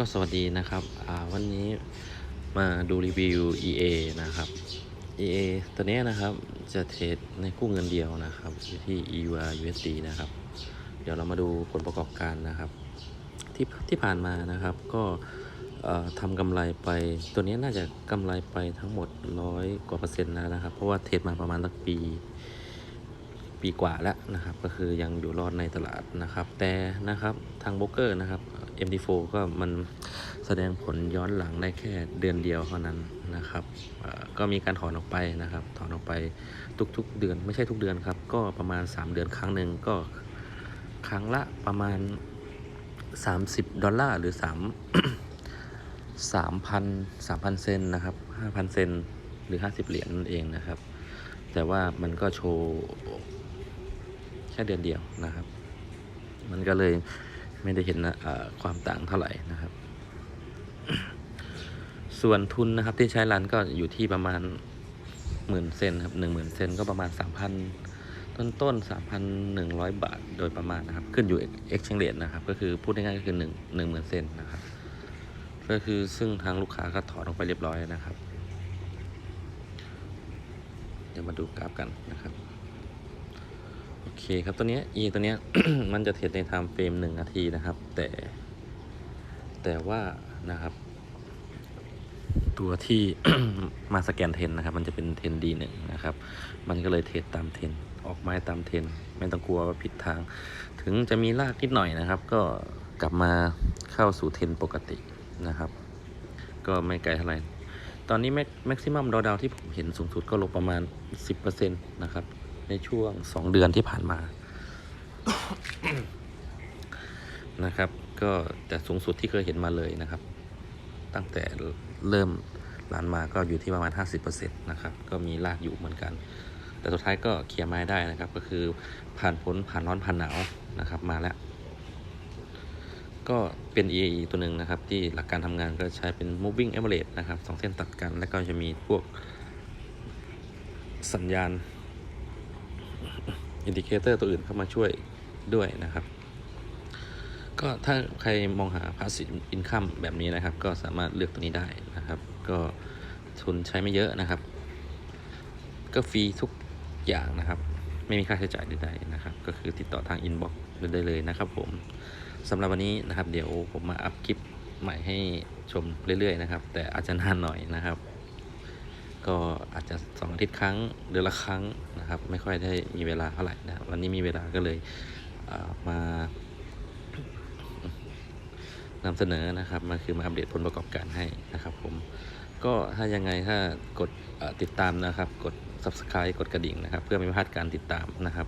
ก็สวัสดีนะครับวันนี้มาดูรีวิว EA นะครับ EA ตัวนี้นะครับจะเทรดในคู่เงินเดียวนะครับอยู่ที่ EUR USD นะครับ เดี๋ยวเรามาดูผลประกอบการนะครับที่ที่ผ่านมานะครับก็ทำกำไรไปตัวนี้น่าจะกำไรไปทั้งหมดร้อยกว่าเปอร์เซ็นต์แล้วนะครับ เพราะว่าเทรดมาประมาณสักปีปีกว่าแล้วนะครับ ก็คือยังอยู่รอดในตลาดนะครับ แต่นะครับทางโบรกเกอร์นะครับ MD4 ก็มันแสดงผลย้อนหลังได้แค่เดือนเดียวเท่านั้นนะครับก็มีการถอนออกไปนะครับ ถอนออกไปทุกๆเดือนไม่ใช่ทุกเดือนครับ ก็ประมาณ 3 เดือนครั้งหนึ่งก็ครั้งละประมาณ 30 ดอลลาร์หรือ 3 3,000 3,000 เซนนะครับ 5,000 เซนหรือ 50 เหรียญนั่นเองนะครับ แต่ว่ามันก็โชว์แค่เดือนเดียวนะครับ มันก็เลย ไม่ได้เห็นนะความต่างเท่าไหร่นะครับ ส่วนทุนนะครับที่ใช้รันก็อยู่ที่ประมาณหมื่นเซนครับหนึ่งหมื่นเซนก็ประมาณสามพันต้นต้นสามพันหนึ่งร้อยบาทโดยประมาณนะครับ ขึ้นอยู่ exchange rate นะครับ ก็คือพูดง่ายๆก็คือหนึ่งหนึ่งหมื่นเซนนะครับ ก็คือซึ่งทางลูกค้าก็ถอนออกไปเรียบร้อยนะครับ เดี๋ยวมาดูกราฟกันนะครับ เคครับตัวนี้ E ตัวนี้ มันจะเทรดในไทม์เฟรมหนึ่งนาทีนะครับ แต่ แต่ว่านะครับ ตัวที่ มาสแกนเทรนนะครับ มันจะเป็นเทรนดีหนึ่งนะครับ มันก็เลยเทรดตามเทรนออกไม้ตามเทรนไม่ต้องกลัวว่าผิดทาง ถึงจะมีลากนิดหน่อยนะครับ ก็กลับมาเข้าสู่เทรนปกตินะครับ ก็ไม่ไกลเท่าไหร่ตอนนี้แม็กแม็กซิมัมดาวดาวที่ผมเห็นสูงสุดก็ลงประมาณ 10%นะครับ ในช่วง2เดือนที่ผ่านมา นะครับ ก็แต่สูงสุดที่เคยเห็นมาเลยนะครับ ตั้งแต่เริ่มร้านมาก็อยู่ที่ประมาณ 50%นะครับ ก็มีลากอยู่เหมือนกัน แต่สุดท้ายก็เคลียร์ไม้ได้นะครับ ก็คือผ่านพ้นผ่านร้อนผ่านหนาวนะครับ มาแล้ว ก็เป็น EAE ตัวหนึ่งนะครับ ที่หลักการทำงานก็ใช้เป็น moving average นะครับสองเส้นตัดกัน แล้วก็จะมีพวกสัญญาณ อินดิเคเตอร์ตัวอื่นเข้ามาช่วยด้วยนะครับ ก็ถ้าใครมองหา passive income แบบนี้นะครับ ก็สามารถเลือกตัวนี้ได้นะครับ ก็ทุนใช้ไม่เยอะนะครับ ก็ฟรีทุกอย่างนะครับ ไม่มีค่าใช้จ่ายใดๆนะครับ ก็คือติดต่อทาง inbox ได้เลยนะครับผมสำหรับวันนี้นะครับ เดี๋ยวผมมาอัพคลิปใหม่ให้ชมเรื่อยๆนะครับ แต่อาจจะนานหน่อยนะครับ ก็อาจจะสองอาทิตย์ครั้งเดือนละครั้งนะครับ ไม่ค่อยได้มีเวลาเท่าไหร่นะวันนี้มีเวลาก็เลยเอ่อมานำเสนอนะครับมาคือมาอัปเดตผลประกอบการให้นะครับผมก็ถ้ายังไงถ้ากดติดตามนะครับ กด subscribe กดกระดิ่งนะครับ เพื่อไม่พลาดการติดตามนะครับ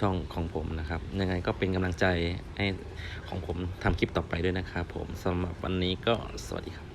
ช่องของผมนะครับ ยังไงก็เป็นกำลังใจให้ของผมทำคลิปต่อไปด้วยนะครับ ผมสำหรับวันนี้ก็สวัสดีครับ